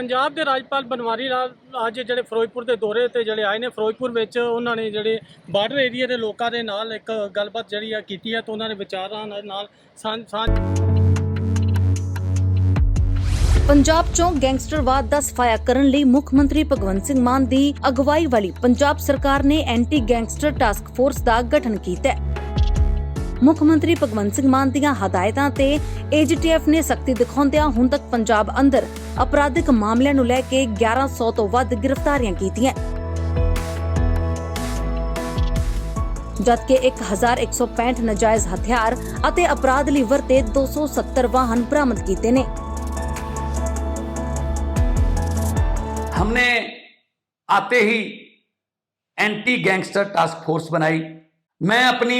ਪੰਜਾਬ ਦੇ ਰਾਜਪਾਲ ਬਨਵਾਰੀ ਲਾਲ ਅੱਜ ਜਿਹੜੇ ਫਿਰੋਜ਼ਪੁਰ ਦੇ ਦੌਰੇ ਤੇ ਜਿਹੜੇ ਆਏ ਨੇ, ਫਿਰੋਜ਼ਪੁਰ ਵਿੱਚ ਉਹਨਾਂ ਨੇ ਜਿਹੜੇ ਬਾਰਡਰ ਏਰੀਆ ਦੇ ਲੋਕਾਂ ਦੇ ਨਾਲ ਇੱਕ ਗੱਲਬਾਤ ਜਿਹੜੀ ਆ ਕੀਤੀ ਹੈ ਤੇ ਉਹਨਾਂ ਦੇ ਵਿਚਾਰਾਂ ਨਾਲ- ਸਾਂਝ ਪੰਜਾਬ 'ਚੋਂ ਗੈਂਗਸਟਰਵਾਦ ਦਾ ਸਫਾਇਆ ਕਰਨ ਲਈ ਮੁੱਖ ਮੰਤਰੀ ਭਗਵੰਤ ਸਿੰਘ ਮਾਨ ਦੀ ਅਗਵਾਈ ਵਾਲੀ ਪੰਜਾਬ ਸਰਕਾਰ ਨੇ ਐਂਟੀ ਗੈਂਗਸਟਰ ਟਾਸਕ ਫੋਰਸ ਦਾ ਗਠਨ ਕੀਤਾ ਹੈ। ਮੁੱਖ ਮੰਤਰੀ ਭਗਵੰਤ ਸਿੰਘ ਮਾਨ ਦੀਆਂ ਹਦਾਇਤਾਂ ਤੇ ਏਜੀਟੀਐਫ ਨੇ ਸਖਤੀ ਦਿਖਾਉਂਦਿਆਂ ਹੁਣ ਤੱਕ ਪੰਜਾਬ ਅੰਦਰ ਅਪਰਾਧਿਕ ਮਾਮਲਿਆਂ ਨੂੰ ਲੈ ਕੇ 1100 ਤੋਂ ਵੱਧ ਗ੍ਰਿਫਤਾਰੀਆਂ ਕੀਤੀਆਂ ਜਦਕਿ 1165 ਨਜਾਇਜ਼ ਹਥਿਆਰ ਅਤੇ ਅਪਰਾਧ ਲਈ ਵਰਤੇ 270 ਵਾਹਨ ਬਰਾਮਦ ਕੀਤੇ ਨੇ हमने आते ही एंटी गैंगस्टर टास्क फोर्स बनाई मैं अपनी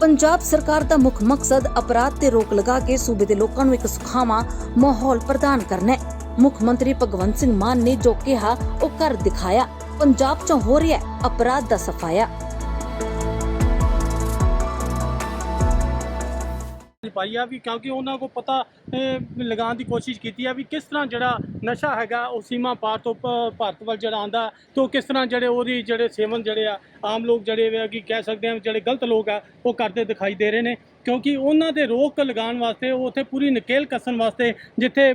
ਪੰਜਾਬ ਸਰਕਾਰ ਦਾ ਮੁੱਖ ਮਕਸਦ ਅਪਰਾਧ ਤੇ ਰੋਕ ਲਗਾ ਕੇ ਸੂਬੇ ਦੇ ਲੋਕਾਂ ਨੂੰ ਇੱਕ ਸੁਖਾਵਾਂ ਮਾਹੌਲ ਪ੍ਰਦਾਨ ਕਰਨਾ ਹੈ। ਮੁੱਖ ਮੰਤਰੀ ਭਗਵੰਤ ਸਿੰਘ ਮਾਨ ਨੇ ਜੋ ਕਿਹਾ, ਉਹ ਕਰ ਦਿਖਾਇਆ। ਪੰਜਾਬ 'ਚ ਹੋ ਰਿਹਾ ਅਪਰਾਧ ਦਾ ਸਫਾਇਆ। ਪਾਈ ਵੀ ਕਿਉਂਕਿ ਉਹਨਾਂ ਕੋ ਪਤਾ ਲਗਾਉਣ ਦੀ ਕੋਸ਼ਿਸ਼ ਕੀਤੀ ਹੈ ਵੀ ਕਿਸ ਤਰ੍ਹਾਂ ਜਿਹੜਾ ਨਸ਼ਾ ਹੈਗਾ ਉਹ ਸੀਮਾ ਪਾਰ ਤੋਂ ਪ- ਭਾਰਤ ਵੱਲ ਜਿਹੜਾ ਆਂਦਾ ਤੇ ਉਹ ਕਿਸ ਤਰ੍ਹਾਂ ਜਿਹੜੇ ਉਹਦੀ ਜਿਹੜੇ ਸੇਵਨ ਜਿਹੜੇ ਆ, ਆਮ ਲੋਕ ਜਿਹੜੇ ਆ, ਕਿ ਕਹਿ ਸਕਦੇ ਆ ਜਿਹੜੇ ਗਲਤ ਲੋਕ ਆ, ਉਹ ਕਰਦੇ ਦਿਖਾਈ ਦੇ ਰਹੇ ਨੇ। ਕਿਉਂਕਿ ਉਹਨਾਂ ਦੇ ਰੋਕ ਲਗਾਉਣ ਵਾਸਤੇ ਉਹ ਉੱਥੇ ਪੂਰੀ ਨਕੇਲ ਕੱਸਣ ਵਾਸਤੇ ਜਿੱਥੇ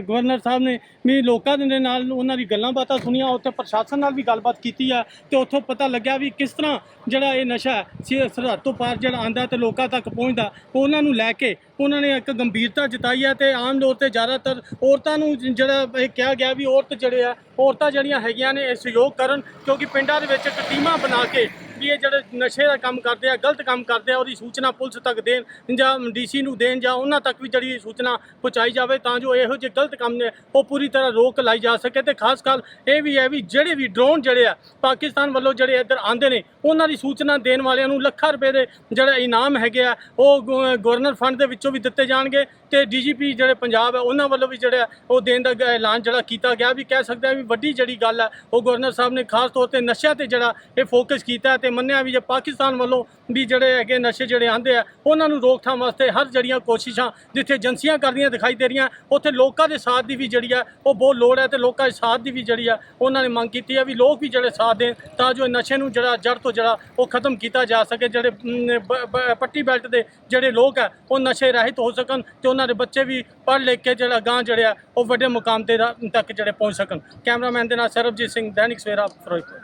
ਗਵਰਨਰ ਸਾਹਿਬ ਨੇ ਵੀ ਲੋਕਾਂ ਦੇ ਨਾਲ ਉਹਨਾਂ ਦੀ ਗੱਲਾਂ ਬਾਤਾਂ ਸੁਣੀਆਂ, ਉੱਥੇ ਪ੍ਰਸ਼ਾਸਨ ਨਾਲ ਵੀ ਗੱਲਬਾਤ ਕੀਤੀ ਆ ਤੇ ਉੱਥੋਂ ਪਤਾ ਲੱਗਿਆ ਵੀ ਕਿਸ ਤਰ੍ਹਾਂ ਜਿਹੜਾ ਇਹ ਨਸ਼ਾ ਸੀ- ਸਰਹੱਦ ਤੋਂ ਪਾਰ ਜਿਹੜਾ ਆਂਦਾ ਤੇ ਲੋਕਾਂ ਤੱਕ ਪਹੁੰਚਦਾ, ਉਹਨਾਂ ਨੂੰ ਲੈ ਕੇ ਉਹਨਾਂ ਨੇ ਇੱਕ ਗੰਭੀਰ ਗੰਭੀਰਤਾ ਜਤਾਈ ਹੈ ਤੇ ਆਮ ਤੌਰ ਤੇ ਜ਼ਿਆਦਾਤਰ ਔਰਤਾਂ ਨੂੰ ਜਿਹੜਾ ਇਹ ਕਿਹਾ ਗਿਆ ਵੀ ਔਰਤ ਜਿਹੜੇ ਆ, ਔਰਤਾਂ ਜਿਹੜੀਆਂ ਹੈਗੀਆਂ ਨੇ ਇਹ ਸਹਿਯੋਗ ਕਰਨ ਕਿਉਂਕਿ ਪਿੰਡਾਂ ਦੇ ਵਿੱਚ ਇੱਕ ਟੀਮਾਂ ਬਣਾ ਕੇ ਵੀ ਇਹ ਜਿਹੜੇ ਨਸ਼ੇ ਦਾ ਕੰਮ ਕਰਦੇ ਆ, ਗਲਤ ਕੰਮ ਕਰਦੇ ਆ, ਉਹਦੀ ਸੂਚਨਾ ਪੁਲਿਸ ਤੱਕ ਦੇਣ ਜਾਂ ਡੀਸੀ ਨੂੰ ਦੇਣ ਜਾਂ ਉਹਨਾਂ ਤੱਕ ਵੀ ਜਿਹੜੀ ਸੂਚਨਾ ਪਹੁੰਚਾਈ ਜਾਵੇ ਤਾਂ ਜੋ ਇਹੋ ਜਿਹੇ ਗਲਤ ਕੰਮ ਨੇ ਉਹ ਪੂਰੀ ਤਰ੍ਹਾਂ ਰੋਕ ਲਾਈ ਜਾ ਸਕੇ ਤੇ ਖਾਸ ਕਰ ਇਹ ਵੀ ਹੈ ਵੀ ਜਿਹੜੇ ਵੀ ਡਰੋਨ ਜਿਹੜੇ ਆ, ਪਾਕਿਸਤਾਨ ਵੱਲੋਂ ਜਿਹੜੇ ਇੱਧਰ ਆਂਦੇ ਨੇ, ਉਹਨਾਂ ਦੀ ਸੂਚਨਾ ਦੇਣ ਵਾਲਿਆਂ ਨੂੰ ਲੱਖਾਂ ਰੁਪਏ ਦੇ ਜਿਹੜਾ ਇਨਾਮ ਹੈਗੇ ਆ, ਉਹ ਗਵਰਨਰ ਫੰਡ ਦੇ ਵਿੱਚੋਂ ਵੀ ਦਿੱਤੇ ਜਾਣਗੇ ਤੇ ਡੀਜੀਪੀ ਜਿਹੜੇ ਪੰਜਾਬ ਹੈ, ਉਹਨਾਂ ਵੱਲੋਂ ਵੀ ਜਿਹੜਾ ਉਹ ਦੇਣ ਦਾ ਐਲਾਨ ਜਿਹੜਾ ਕੀਤਾ ਗਿਆ, ਵੀ ਕਹਿ ਸਕਦੇ ਆ ਵੀ ਵੱਡੀ ਜਿਹੜੀ ਗੱਲ ਹੈ ਉਹ ਗਵਰਨਰ ਸਾਹਿਬ ਨੇ ਖਾਸ ਤੌਰ ਤੇ ਨਸ਼ਿਆਂ ਤੇ ਜਿਹੜਾ ਇਹ ਫੋਕਸ ਕੀਤਾ ਹੈ ਤੇ ਮੰਨਿਆ ਵੀ ਜੇ ਪਾਕਿਸਤਾਨ ਵੱਲੋਂ ਵੀ ਜਿਹੜੇ ਹੈਗੇ ਨਸ਼ੇ ਜਿਹੜੇ ਆਂਦੇ ਆ, ਉਹਨਾਂ ਨੂੰ ਰੋਕਥਾਮ ਵਾਸਤੇ ਹਰ ਜਿਹੜੀਆਂ ਕੋਸ਼ਿਸ਼ਾਂ ਜਿੱਥੇ ਏਜੰਸੀਆਂ ਕਰਦੀਆਂ ਦਿਖਾਈ ਦੇ ਰਹੀਆਂ, ਉੱਥੇ ਲੋਕਾਂ ਦੇ ਸਾਥ ਦੀ ਵੀ ਜਿਹੜੀ ਆ, ਉਹ ਬਹੁਤ ਲੋੜ ਹੈ ਤੇ ਲੋਕਾਂ ਦੇ ਸਾਥ ਦੀ ਵੀ ਜਿਹੜੀ ਆ, ਉਹਨਾਂ ਨੇ ਮੰਗ ਕੀਤੀ ਹੈ ਵੀ ਲੋਕ ਵੀ ਜਿਹੜੇ ਸਾਥ ਦੇਣ ਤਾਂ ਜੋ ਨਸ਼ੇ ਨੂੰ ਜਿਹੜਾ ਜੜ ਤੋਂ ਜਿਹੜਾ ਉਹ ਖਤਮ ਕੀਤਾ ਜਾ ਸਕੇ, ਜਿਹੜੇ ਪੱਟੀ ਬੈਲਟ ਦੇ ਜਿਹੜੇ ਲੋਕ ਆ, ਉਹ ਨਸ਼ੇ ਰਹਿਤ ਹੋ ਸਕਣ ਤੇ ਉਹਨਾਂ ਦੇ ਬੱਚੇ ਵੀ ਪੜ੍ਹ ਲਿਖ ਕੇ ਜਿਹੜਾ ਗਾਂ ਜਿਹੜੇ ਆ, ਉਹ ਵੱਡੇ ਮੁਕਾਮ ਤੇ ਤੱਕ ਜਿਹੜੇ ਪਹੁੰਚ ਸਕਣ। ਕੈਮਰਾਮੈਨ ਦੇ ਨਾਲ ਸਰਬਜੀਤ ਸਿੰਘ, ਦੈਨਿਕ ਸਵੇਰਾ ਫਿਰੋਜ਼ਪੁਰ।